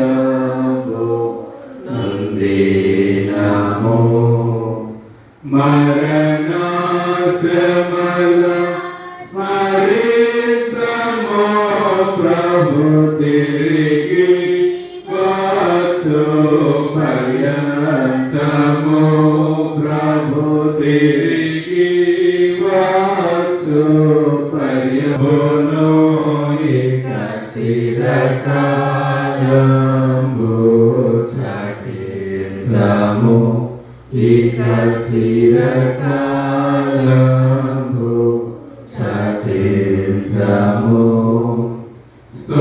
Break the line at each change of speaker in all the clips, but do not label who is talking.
పాయము నందినము మరణాశ్రమల స్మరితమో ప్రభు తిరిగి వచ్చు ప్రభు తిరిగి వచ్చు పర్యమును kamu dikasih kalamu sakit kamu so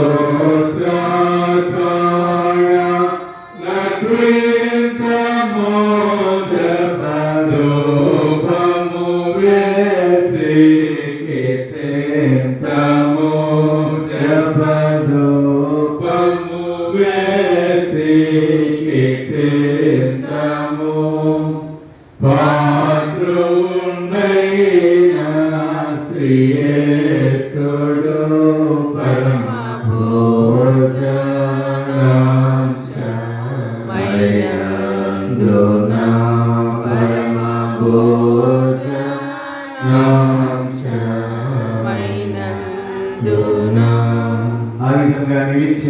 ఆ విధంగా నిలిచి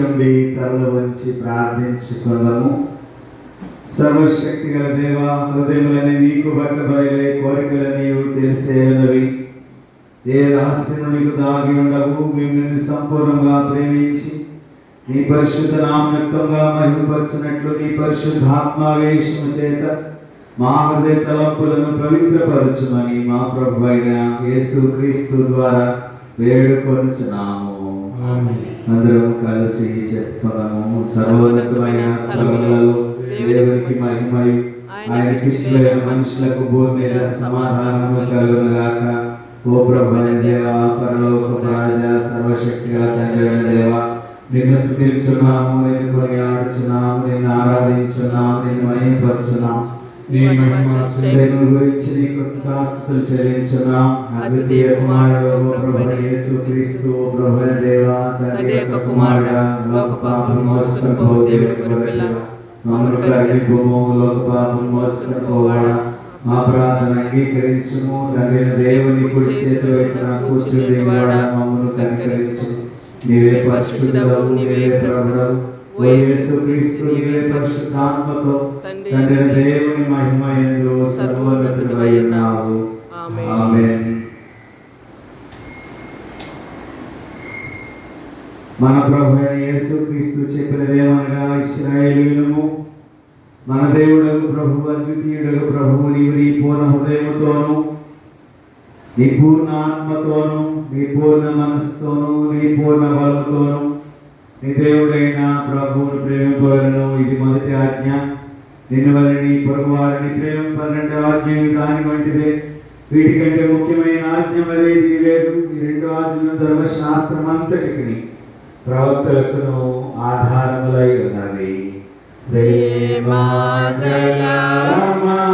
తల వంచి ప్రార్థించుకుందాము. సర్వశక్తి గల దేవ హృదయములని నీకు బట్టబయలే కోరికలు కోరికలని తెలిసేవి ఏ రహస్యం నీకు దాగి ఉండవు మిమ్మల్ని సంపూర్ణంగా ప్రేమించి నీ పరిశుద్ధ నామయుక్తంగా మహిమపరిచినట్లు నీ పరిశుద్ధాత్మావేశము చేత మా హృదయ తలంపులను పవిత్రపరచుమని మా ప్రభు అయిన యేసు క్రీస్తు ద్వారా వేడుకొనుచున్నాము. అందరం కలిసి చెప్పుకున్నాము సర్వోన్నతమైన స్థలములలో దేవునికి మహిమయు. ఆయన ఇష్టమైన మనుషులకు భూమి మీద సమాధానము కలుగునుగాక. ఓ ప్రభు దేవ పరలోక రాజా సర్వశక్తి గల తండ్రి దేవ నిన్ను స్థుతించున్నాము నిన్ను కొనియాడుచున్నాము నిన్ను ఆరాధించున్నాము నిన్ను మహిమపరుచున్నాము.
నీ మహిమ
గురించి నీ కృతజ్ఞతాస్తుతులు చెల్లించున్నాం అద్వితీయ కుమారుడు ప్రభు యేసు క్రీస్తు ప్రభు దేవ తండ్రి యొక్క కుమారుడా లోక పాపం మోసుకొని పో దేవుని గొర్రెపిల్ల మమ్మల్ని కరిగి భూము లోక పాపం పోవాడా మా ప్రార్థన అంగీకరించుము. తండ్రి దేవుని కుడి చేతి వైపున కూర్చుని వాడా. మమ్మల్ని కనికరించు నీవే పరిశుద్ధుడవు నీవే ప్రభుడవు. ఓ నీవే పరిశుద్ధాత్మతో తండ్రి దేవుని ఉన్నావు
ఆమేన్.
మన ప్రభు అయిన యేసు క్రీస్తు చెప్పినదేమనగా ఇస్రాయేలు వినుము మన దేవుడకు ప్రభు అద్వితీయుడకు ప్రభు నీవు నీ పూర్ణ హృదయముతోను నీ పూర్ణ ఆత్మతోను నీ పూర్ణ మనస్సుతోను నీ పూర్ణ బలముతోను నీ దేవుడైన ప్రభువును ప్రేమింపవలను. ఇది మొదటి ఆజ్ఞ. నిన్ను వల్ల నీ పొరుగు వారిని ప్రేమింపనంటే ఆజ్ఞ దాని వంటిదే. వీటికంటే ముఖ్యమైన ఆజ్ఞ మరేది లేదు. ఈ రెండు ఆజ్ఞలు ధర్మశాస్త్రం అంతటికి ప్రవక్తలకును ఆధారములై ఉన్నవి.
ప్రేమగల
రామా,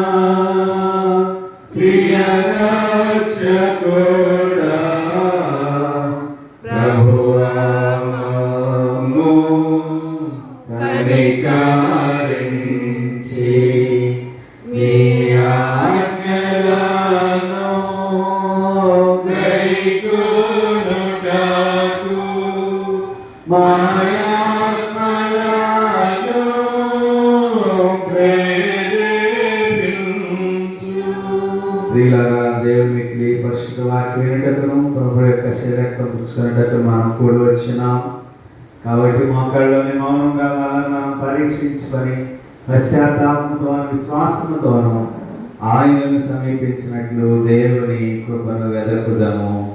వినటకును ప్రభు యొక్క శరీరం పుచ్చుకున్నట్టు మనం కూడి వచ్చినాం. కాబట్టి మోకాళ్ళలోని మౌనంగా వాళ్ళని మనం పరీక్షించుకొని పశ్చాత్తాపంతో విశ్వాసంతోనూ ఆయనను సమీపించినట్లు దేవుని కృపను వెదకుదాము.